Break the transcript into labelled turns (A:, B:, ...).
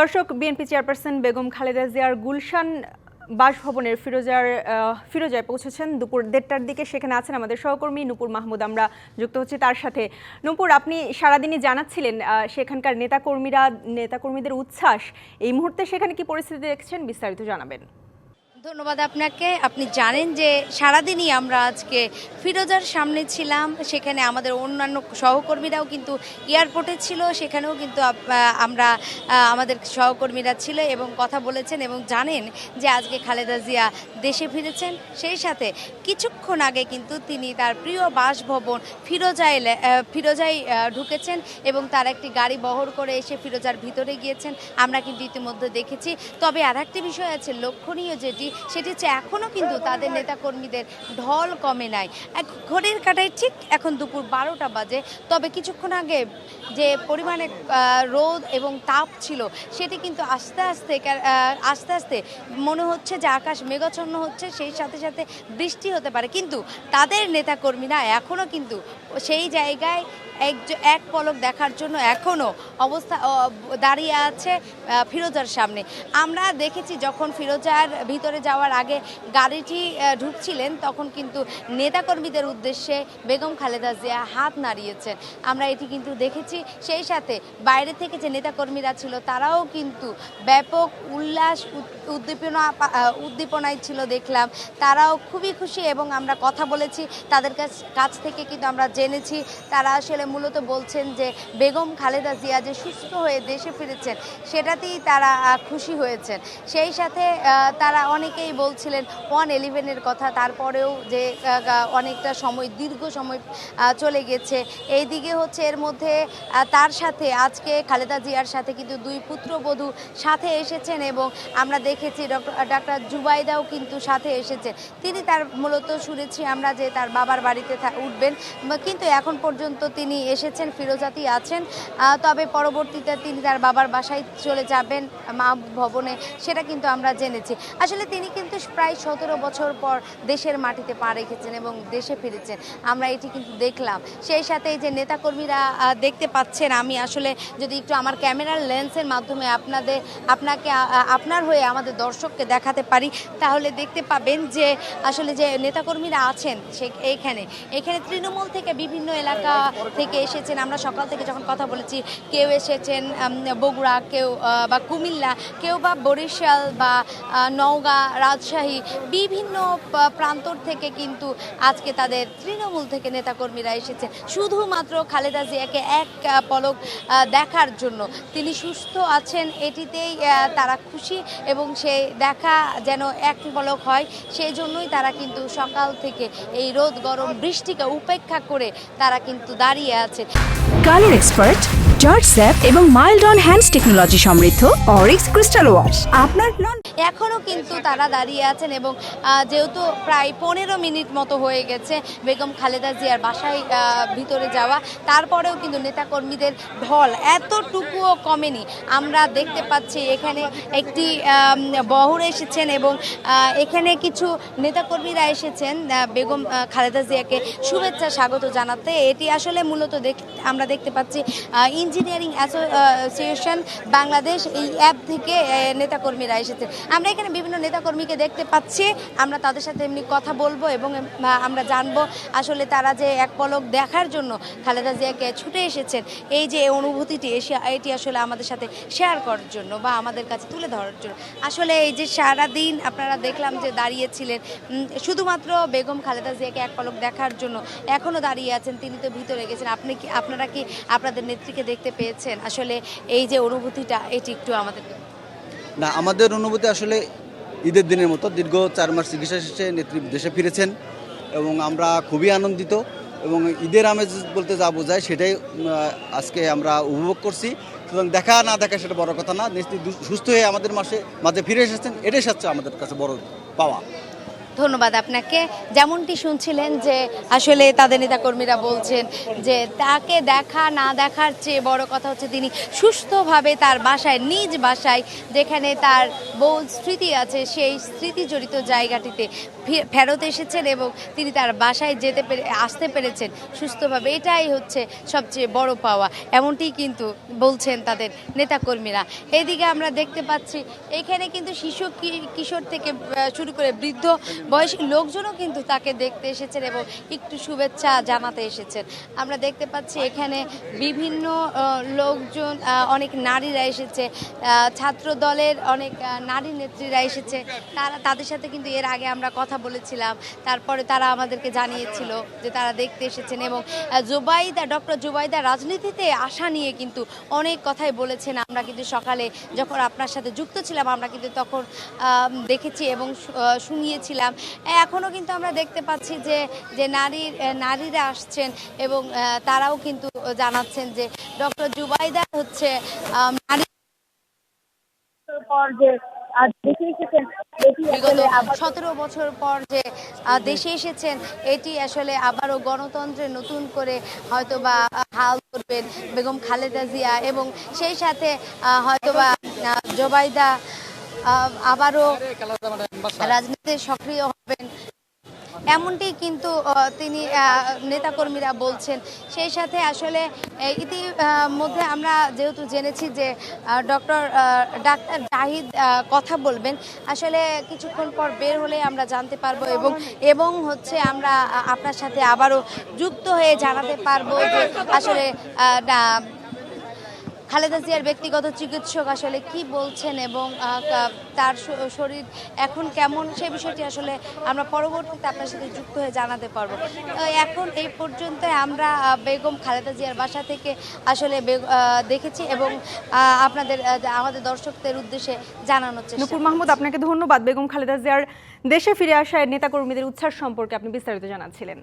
A: দর্শক, BNP chairperson Begum Khaleda জিয়ার গুলশান বাসভবনের ফিরোজার ফিরোজায় পৌঁছেছেন দুপুর দেড়টার দিকে। সেখানে আছেন আমাদের সহকর্মী নূপুর মাহমুদ। আমরা যুক্ত হচ্ছি তার সাথে। নূপুর, আপনি সারাদিনই জানাচ্ছিলেন সেখানকার নেতাকর্মীরা, নেতাকর্মীদের উচ্ছ্বাস। এই মুহূর্তে সেখানে কি পরিস্থিতি দেখছেন বিস্তারিত জানাবেন।
B: ধন্যবাদ আপনাকে। আপনি জানেন যে সারাদিনই আমরা আজকে ফিরোজার সামনে ছিলাম। সেখানে আমাদের অন্যান্য সহকর্মীরাও কিন্তু এয়ারপোর্টে ছিল। সেখানেও কিন্তু আমরা আমাদের সহকর্মীরা ছিল এবং কথা বলেছেন এবং জানেন যে আজকে খালেদা জিয়া দেশে ফিরেছেন। সেই সাথে কিছুক্ষণ আগে কিন্তু তিনি তার প্রিয় বাসভবন ফিরোজায় ফিরোজায় ঢুকেছেন এবং তার একটি গাড়ি বহর করে এসে ফিরোজার ভিতরে গিয়েছেন। আমরা কিন্তু ইতিমধ্যে দেখেছি। তবে আর একটি বিষয় আছে লক্ষণীয় যেটি সেটি হচ্ছে এখনও কিন্তু তাদের নেতাকর্মীদের ঢল কমে নাই। এক ঘড়ির কাটায় ঠিক এখন দুপুর বারোটা বাজে, তবে কিছুক্ষণ আগে যে পরিমাণে রোদ এবং তাপ ছিল, সেটি কিন্তু আস্তে আস্তে আস্তে আস্তে মনে হচ্ছে যে আকাশ মেঘাচ্ছন্ন হচ্ছে, সেই সাথে সাথে বৃষ্টি হতে পারে। কিন্তু তাদের নেতাকর্মীরা এখনও কিন্তু সেই জায়গায় এক এক পলক দেখার জন্য এখনও অবস্থা দাঁড়িয়ে আছে ফিরোজার সামনে। আমরা দেখেছি যখন ফিরোজার ভিতরে যাওয়ার আগে গাড়িটি ঢুকছিলেন, তখন কিন্তু নেতাকর্মীদের উদ্দেশ্যে বেগম খালেদা জিয়া হাত নাড়িয়েছেন। আমরা এটি কিন্তু দেখেছি। সেই সাথে বাইরে থেকে যে নেতাকর্মীরা ছিল, তারাও কিন্তু ব্যাপক উল্লাস উদ্দীপনা উদ্দীপনায় ছিল দেখলাম। তারাও খুবই খুশি এবং আমরা কথা বলেছি। তাদের কাছ- থেকে কিন্তু আমরা জেনেছি। তারা আসলে মূলত বলছেন যে, বেগম খালেদা জিয়া যে সুস্থ হয়ে দেশে ফিরেছেন, সেটাতেই তারা খুশি হয়েছেন। সেই সাথে তারা তারা অনেকেই বলছিলেন ওয়ান ইলেভেনের কথা, তারপরেও যে অনেকটা সময়, দীর্ঘ সময় চলে গেছে। এইদিকে হচ্ছে এর মধ্যে তার সাথে, আজকে খালেদা জিয়ার সাথে কিন্তু দুই পুত্রবধূ সাথে এসেছেন এবং আমরা দেখেছি ডক্টর ডাক্তার জুবাইদাও কিন্তু সাথে এসেছেন তিনি তার মূলত শুনেছি আমরা যে, তার বাবার বাড়িতে উঠবেন। কিন্তু এখন পর্যন্ত তিনি এসেছেন, ফিরোজাতি আছেন। তবে পরবর্তীতে তিনি তার বাবার বাসায় চলে যাবেন, মা ভবনে, সেটা কিন্তু আমরা জেনেছি। আসলে তিনি কিন্তু প্রায় সতেরো বছর পর দেশের মাটিতে পা রেখেছেন এবং দেশে ফিরেছেন। আমরা এটি কিন্তু দেখলাম। সেই সাথে এই যে নেতাকর্মীরা দেখতে পাচ্ছেন, আমি আসলে যদি একটু আমার ক্যামেরার লেন্সের মাধ্যমে আপনাদের, আপনাকে আপনার হয়ে আমাদের দর্শককে দেখাতে পারি, তাহলে দেখতে পাবেন যে আসলে যে নেতাকর্মীরা আছেন সে এইখানে এখানে তৃণমূল থেকে বিভিন্ন এলাকা থেকে এসেছেন। আমরা সকাল থেকে যখন কথা বলেছি, কেউ এসেছেন বগুড়া, কেউ বা কুমিল্লা, কেউ বা বরিশাল বা নওগাঁ রাজশাহী বিভিন্ন প্রান্তর থেকে কিন্তু আজকে তাদের তৃণমূল থেকে নেতাকর্মীরা এসেছেন শুধুমাত্র খালেদা জিয়াকে এক পলক দেখার জন্য। তিনি সুস্থ আছেন, এটিতেই তারা খুশি এবং সেই দেখা যেন এক পলক হয় সেই জন্যই তারা কিন্তু সকাল থেকে এই রোদ গরম বৃষ্টিকে উপেক্ষা করে তারা কিন্তু দাঁড়িয়ে আছে।
C: কালার এক্সপার্ট জর্জ স্যাপ এবং মাইল্ড অন হ্যান্ডস টেকনোলজি সমৃদ্ধ অরিক্স ক্রিস্টাল ওয়াশ আপনার লন
B: এখনও কিন্তু তারা দাঁড়িয়ে আছেন এবং যেহেতু প্রায় পনেরো মিনিট মতো হয়ে গেছে বেগম খালেদা জিয়ার বাসায় ভিতরে যাওয়া, তারপরেও কিন্তু নেতাকর্মীদের ঢল এতটুকুও কমেনি। আমরা দেখতে পাচ্ছি এখানে একটি বহর এসেছেন এবং এখানে কিছু নেতাকর্মীরা এসেছেন বেগম খালেদা জিয়াকে শুভেচ্ছা স্বাগত জানাতে। এটি আসলে মূলত আমরা দেখতে পাচ্ছি ইঞ্জিনিয়ারিং অ্যাসোসিয়েশন বাংলাদেশ এই অ্যাপ থেকে নেতাকর্মীরা এসেছেন আমরা এখানে বিভিন্ন নেতাকর্মীকে দেখতে পাচ্ছি। আমরা তাদের সাথে এমনি কথা বলব এবং আমরা জানব আসলে তারা যে এক পলক দেখার জন্য খালেদা জিয়াকে ছুটে এসেছেন, এই যে অনুভূতিটি এটি আসলে আমাদের সাথে শেয়ার করার জন্য বা আমাদের কাছে তুলে ধরার জন্য। আসলে এই যে সারা দিন আপনারা দেখলাম যে দাঁড়িয়েছিলেন শুধুমাত্র বেগম খালেদা জিয়াকে এক পলক দেখার জন্য এখনও দাঁড়িয়ে আছেন, তিনি তো ভিতরে গেছেন। আপনি কি, আপনারা কি আপনাদের নেত্রীকে দেখতে পেয়েছেন? আসলে এই যে অনুভূতিটা, এটি একটু আমাদের
D: না, আমাদের অনুভূতি আসলে ঈদের দিনের মতো। দীর্ঘ চার মাস চিকিৎসা শেষে নেত্রী দেশে ফিরেছেন এবং আমরা খুবই আনন্দিত এবং ঈদের আমেজ বলতে যা বোঝায় সেটাই আজকে আমরা উপভোগ করছি। সুতরাং দেখা না দেখা সেটা বড় কথা না। নেত্রী সুস্থ হয়ে আমাদের মাসে মাঝে ফিরে এসেছেন। এটাই হচ্ছে আমাদের কাছে বড় পাওয়া।
B: ধন্যবাদ আপনাকে। যেমনটি শুনছিলেন যে আসলে তাদের নেতাকর্মীরা বলছেন যে তাকে দেখা, না দেখার চেয়ে বড় কথা হচ্ছে তিনি সুস্থভাবে তার বাসায়, নিজ বাসায় যেখানে তার বহু স্মৃতি আছে, সেই স্মৃতি জড়িত জায়গাটিতে ফেরত এসেছেন এবং তিনি তার বাসায় যেতে পেরে, আসতে পেরেছেন সুস্থভাবে। এটাই হচ্ছে সবচেয়ে বড় পাওয়া। এমনটি কিন্তু বলছেন তাদের নেতাকর্মীরা। এদিকে আমরা দেখতে পাচ্ছি, এখানে কিন্তু শিশু কিশোর থেকে শুরু করে বৃদ্ধ বয়সী লোকজনও কিন্তু তাকে দেখতে এসেছেন এবং একটু শুভেচ্ছা জানাতে এসেছেন। আমরা দেখতে পাচ্ছি এখানে বিভিন্ন লোকজন অনেক নারীরা এসেছে। ছাত্র দলের অনেক নারী নেত্রীরা এসেছে। তারা, তাদের সাথে কিন্তু এর আগে আমরা কথা বলেছিলাম। তারপরে তারা আমাদেরকে জানিয়েছিল যে তারা দেখতে এসেছেন এবং জুবাইদা, ডক্টর জুবাইদা রাজনীতিতে আসা নিয়ে কিন্তু অনেক কথাই বলেছেন। আমরা কিন্তু সকালে যখন আপনার সাথে যুক্ত ছিলাম, আমরা কিন্তু তখন দেখেছি এবং শুনিয়েছিলাম এখনও কিন্তু আমরা দেখতে পাচ্ছি যে যে নারীর নারীরা আসছেন এবং তারাও কিন্তু জানাচ্ছেন যে ডক্টর জুবাইদা হচ্ছে নারী
E: পর যে দেশে এসেছেন
B: বিগত সতেরো বছর পর যে দেশে এসেছেন এটি আসলে আবারও গণতন্ত্রে নতুন করে হয়তো বা হাল করবেন বেগম খালেদা জিয়া এবং সেই সাথে হয়তোবা জোবাইদা আবারও রাজনীতিতে সক্রিয় হবেন। এমনটি কিন্তু তিনি নেতাকর্মীরা বলছেন। সেই সাথে আসলে আহ, ইতি মধ্যে আমরা যেহেতু জেনেছি যে ডক্টর ডাক্তার জাহিদ কথা বলবেন। আসলে কিছুক্ষণ পর বের হলে আমরা জানতে পারব এবং এবং হচ্ছে আমরা আপনার সাথে আবারও যুক্ত হয়ে জানাতে পারব যে আসলে খালেদা জিয়ার ব্যক্তিগত চিকিৎসক আসলে কি বলছেন এবং তার শরীর এখন কেমন সে বিষয়টি আসলে আমরা পরবর্তীতে আপনার সাথে যুক্ত হয়ে জানাতে পারব। এখন এই পর্যন্ত আমরা বেগম খালেদা জিয়ার বাসা থেকে আসলে দেখেছি এবং আপনাদের আমাদের দর্শকদের উদ্দেশ্যে জানানোর চেষ্টা
A: নুপুর মাহমুদ আপনাকে ধন্যবাদ। বেগম খালেদা জিয়ার দেশে ফিরে আসায় নেতাকর্মীদের উচ্ছ্বাস সম্পর্কে আপনি বিস্তারিত জানাচ্ছিলেন।